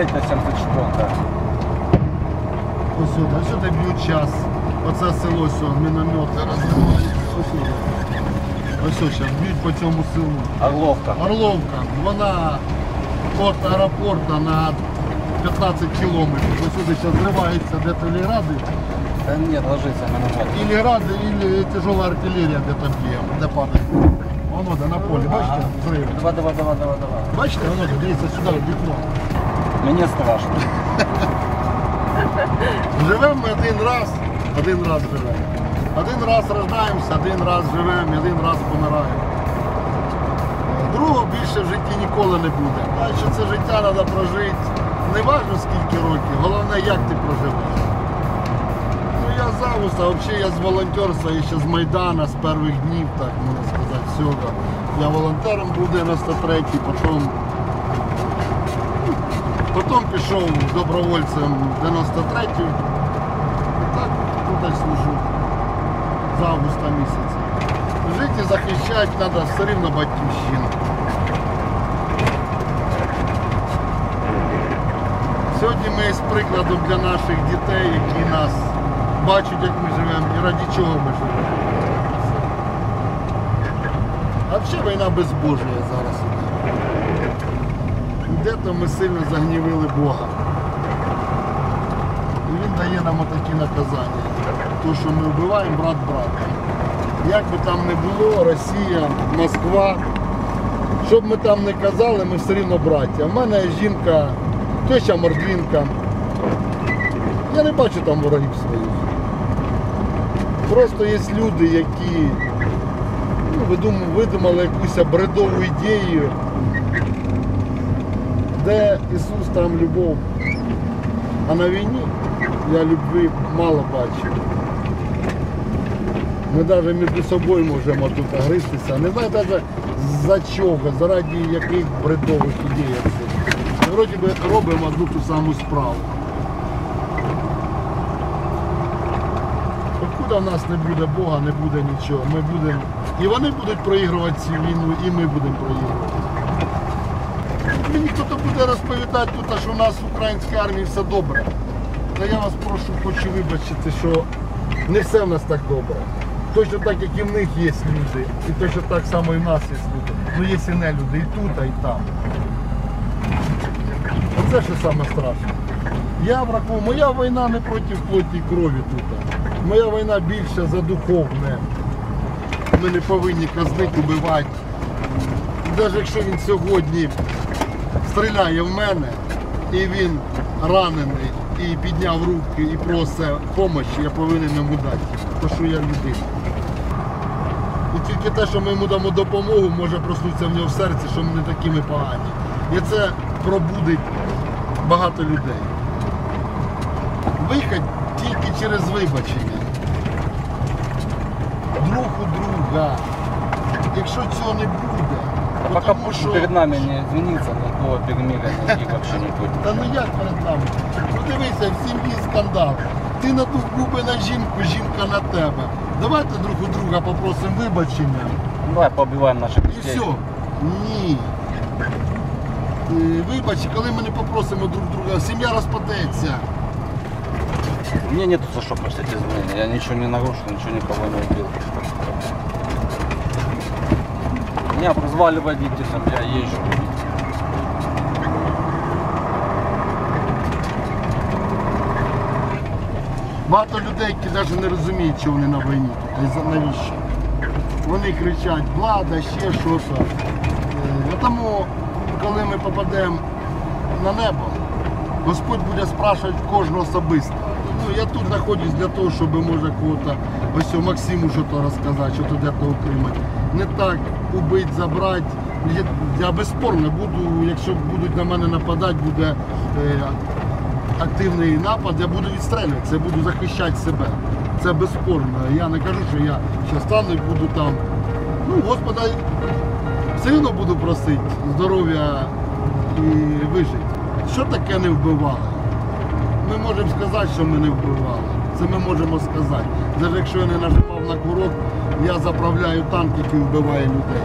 93 74 Ось сюди, ось сюди б'ють час. Оце село сьогодні, міномети розривають. Ось сюди. Ось ось зараз б'ють по цьому селу. Орловка. Орловка, вона від аеропорту на 15 кілометрів. Ось сюди зараз зриваються де телегради. Да нет, ложится миномет. Или гради, или тяжела артилерія де-то б'є, де падає. Воно де на полі, бачите, зриви. Давай, давай, давай, давай, давай. Бачите, воно де, дивіться сюди, в вікно. Мне страшно. Живемо ми один раз, один раз живемо. Один раз рождаємося, один раз живемо, один раз помираємо. Другого більше в житті ніколи не буде. Значить, це життя треба прожити. Не важливо скільки років, головне, як ти проживеш. Ну я з августа, взагалі я з волонтерства, і ще з Майдана, з перших днів, так можна сказати, всього. Я волонтером був 93-й, потім Потім пішов добровольцем в 93-ю. І так тут ось служу з августа місяця. Жити і захищати треба все рівно батьківщину. Сьогодні ми є прикладом для наших дітей, які нас бачать, як ми живемо і раді чого ми живемо. А взагалі війна безбожна зараз іде. Де-то ми сильно загнівили Бога. І він дає нам отакі наказання. То, що ми вбиваємо брат брата. Як би там не було, Росія, Москва, що б ми там не казали, ми все рівно браття. У мене жінка, теща мордвінка. Я не бачу там ворогів своїх. Просто є люди, які ну, видумали якусь бредову ідею, де Ісус там любов. А на війні я любви мало бачу. Ми навіть між собою можемо тут гристися. Не знаю навіть за чого, заради яких бредових ідей. Ми вроді би робимо одну ту саму справу. Покуда в нас не буде Бога, не буде нічого. Ми будемо. І вони будуть проігрувати цю війну, і ми будемо проігрувати. Мені хто буде розповідати тут, що у нас в українській армії все добре. Та я вас прошу, хочу вибачити, що не все в нас так добре. Точно так, як і в них є люди, і точно так само і в нас є люди. Ну є і не люди, і тут, а і там. Оце що саме страшне. Я враховую, моя війна не проти плоті і крові тут. Моя війна більше за духовне. Ми не повинні казнити, убивати. Навіть якщо він сьогодні стріляє в мене і він ранений і підняв руки і просить допомоги, я повинен йому дати. Тому що я людина. І тільки те, що ми йому дамо допомогу, може проснутися в нього в серці, що ми не такі ми погані. І це пробудить багато людей. Вихід тільки через вибачення. Друг у друга. Якщо цього не буде, А пока потому Путин що- перед нами не извинится, никакого перемирия никаких вообще не будет. Та ну як перед нами? Ну дивися, в сім'ї скандал. Ти надув губи на жінку, жінка на тебе. Давайте друг у друга попросимо вибачення. Ну, Давай поубиваем наших І детей. все. Ні. Е, Вибач, коли ми не попросимо друг друга, сім'я розпадеться. Мне нету за что просить извинения. Я ничего не нарушил, ничего никого не убил. Меня прозвали водителем, я езжу. Багато людей, які навіть не розуміють, що вони на війні тут, і навіщо. Вони кричать, влада, ще щось. Е, Тому, коли ми попадемо на небо, Господь буде спрашувати кожного особисто. Ну, я тут знаходжусь для того, щоб може кого-то, ось Максиму що-то розказати, що де-то отримати. Не так убити, забрати. Я, я безспорно буду, якщо будуть на мене нападати, буде е, активний напад, я буду відстрелюватися, я буду захищати себе. Це безспорно. Я не кажу, що я ще стану і буду там. Ну, Господа, сильно буду просити здоров'я і вижити. Що таке не вбивали? Ми можемо сказати, що ми не вбивали. Це ми можемо сказати. Навіть якщо я не нажимав на курок, я заправляю танк, який вбиває людей.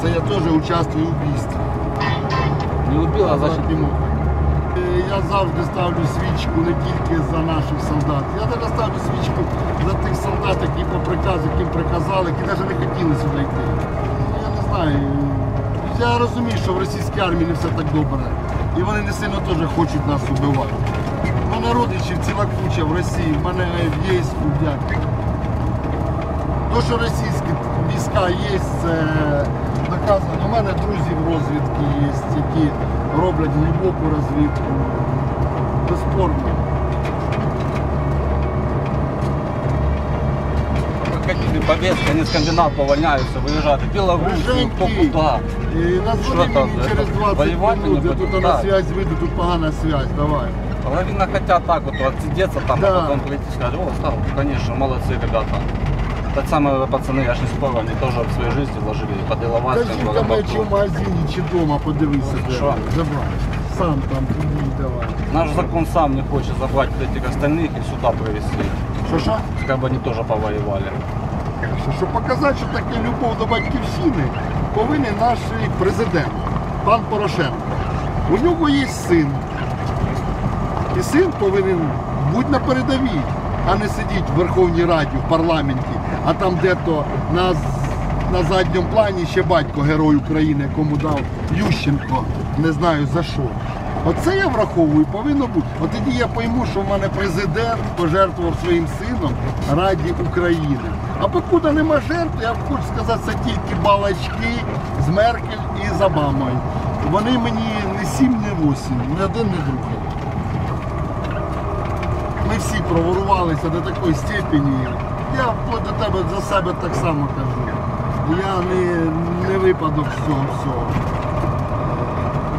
Це я теж участвую в убійстві. Не убил, а. Так не. Е, Я завжди ставлю свічку не тільки за наших солдат. Я навіть ставлю свічку за тих солдат, які по приказу, яким приказали, які навіть не хотіли сюди йти. Я не знаю. Я розумію, що в російській армії не все так добре. І вони не сильно теж хочуть нас убивати. У мене родичів ціла куча в Росії, в мене в Єйську, дядько. То, що російські війська є, це доказано. У мене друзі в розвідці є, які роблять глибоку розвідку. Безспорно. Какие повестки, они скандинав повольняются, выезжают в Белоруссию, кто Женьки, куда. е, назвони Що там, мені це через 20 воювати минут, не я тут будуть? на Так. связь вийду, тут погана связь, давай. Половина хотят так вот отсидеться там, Да. а потом прийти и сказать, о, стал, конечно, молодцы ребята. Так самые пацаны, я ж не спорю, они тоже в своей жизни вложили по Иловайскому, Кажіть, по там чи в Рыбаку. магазині, чи вдома подивися, де Що? забрати. Сам там туди давай. Наш закон сам не хочет забрать вот этих остальных и сюда провести. Що що? Как бы они тоже повоевали. Що, щоб показати, що таке любов до батьківщини, повинен наш президент, пан Порошенко. У нього є син. І син повинен бути на передовій, а не сидіти в Верховній Раді, в парламенті, а там де-то на, на задньому плані ще батько герой України, якому дав Ющенко, не знаю за що. Оце я враховую, повинно бути. От тоді я пойму, що в мене президент пожертвував своїм сином раді України. А покуди нема жертв, я хочу сказати, це тільки балачки з Меркель і з Обамою. Вони мені не сім, не вісім, ні один, ні другий. Ми всі проворувалися до такої степені. Я вплоть тебе за себе так само кажу. Я не, не випадок з цього всього.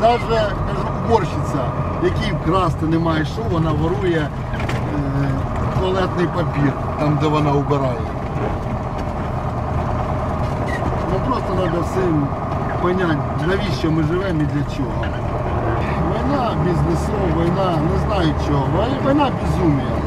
Навіть кажу, уборщиця, якій вкрасти немає що, вона ворує е, туалетний папір, там де вона убирає. Ну просто треба всім поняти, навіщо ми живемо і для чого. Війна бізнесова, війна, не знаю чого. Війна безумія.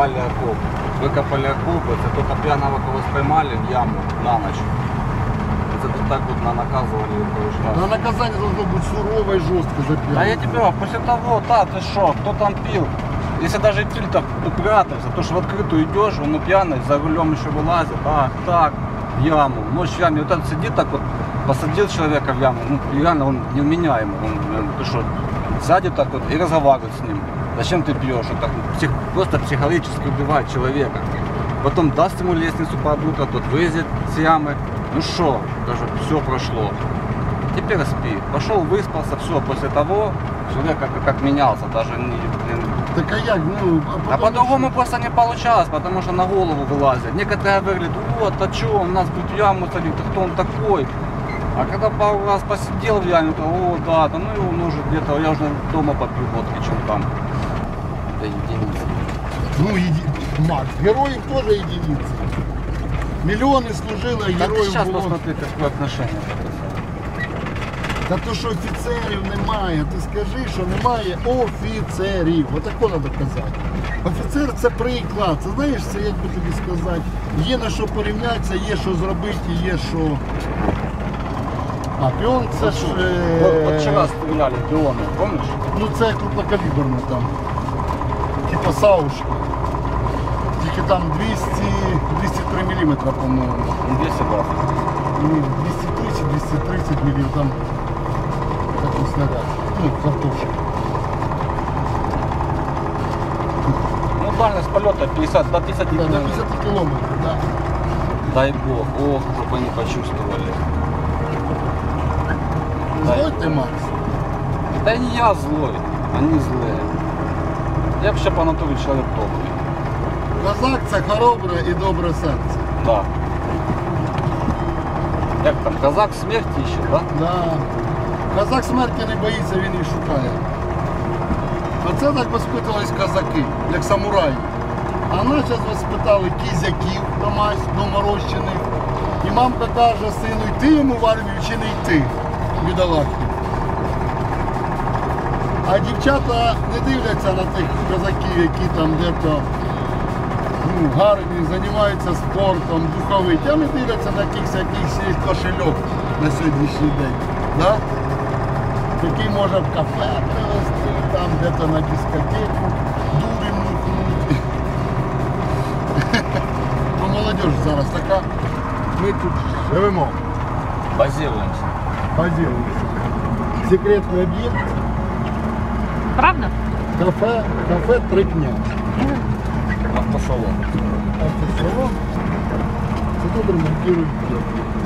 Копали окоп. Выкопали окоп, это только пьяного кого споймали в яму на ночь. Это тут так вот на наказывали. Но наказание должно быть сурово и жестко за А я тебе говорю, после того, да, ты что, кто там пил? Если даже пил, то прятался, то что в открытую идешь, он ну, пьяный, за рулем еще вылазит, так, так, в яму, ночь в яме, вот этот сидит так вот, посадил человека в яму, ну, реально он невменяемый, он, э, ты что, сядет так вот и разговаривает с ним. Зачем ты пьешь? Он так псих- просто психологически убивает человека. Потом даст ему лестницу по одну, тот вылезет с ямы. Ну что, даже все прошло. Теперь спи. Пошел, выспался, все. После того человек как, как менялся, даже не, блин. Так а як? Ну, А по-другому просто не получалось, потому что на голову вылазят. Некоторые говорят, вот, а что, он нас будет в яму садить, да кто он такой? А когда пару раз посидел в яме, то, о, да, да ну его может где-то, я уже дома попью водки, чем там. Да единицы. Ну, еди... Макс, героїв теж единиці. Мільйони служили, а Да ты героїв сейчас було. посмотри, какое отношение. Та то, що офіцерів немає, ти скажи, що немає офіцерів. Отако треба казати. Офіцер це приклад. Це знаєш, це як би тобі сказати, є на що порівнятися, є що зробити, є що. А піон це ж. е, Вот, вот вчера стреляли пионы, помнишь? Ну це крупнокаліберне там. Типа саушки. Тільки там 200, 203 мм, по-моєму. Не 220. Ні, 230, 230 мм там такий снаряд. Ну, картошка. Ну, дальность полета 50 до 50 Да, на километров. 50 километров, да. Дай бог, ох, чтобы они почувствовали. Да. Злой ты, Макс? Да не я злой, они злые. Я вообще по натуре человек добрый. Козак це хоробре і добре серце. Да. Як там, казак смерти ищет, да? Да. Козак смерті не боїться, він її шукає. Оце так воспитувались козаки, як самураї. А нас зараз воспитали кізяків доморощених. І мамка каже сину, йти йому в армію чи не йти, бідолахи. А дівчата не дивляться на тих козаків, які там де-то ну, гарні, займаються спортом, духовить, а не дивляться на якийсь якийсь є кошельок на сьогоднішній день. Да? Який може в кафе привезти, там де-то на дискотеку, дури мухнути. Ну, молодіж зараз така. Ми тут живемо, Базируемся. поділимося. Секретний об'єкт, Правда? кафе, кафе три дня. Автосалон. Автосалон. Це тут ремонтують техніку.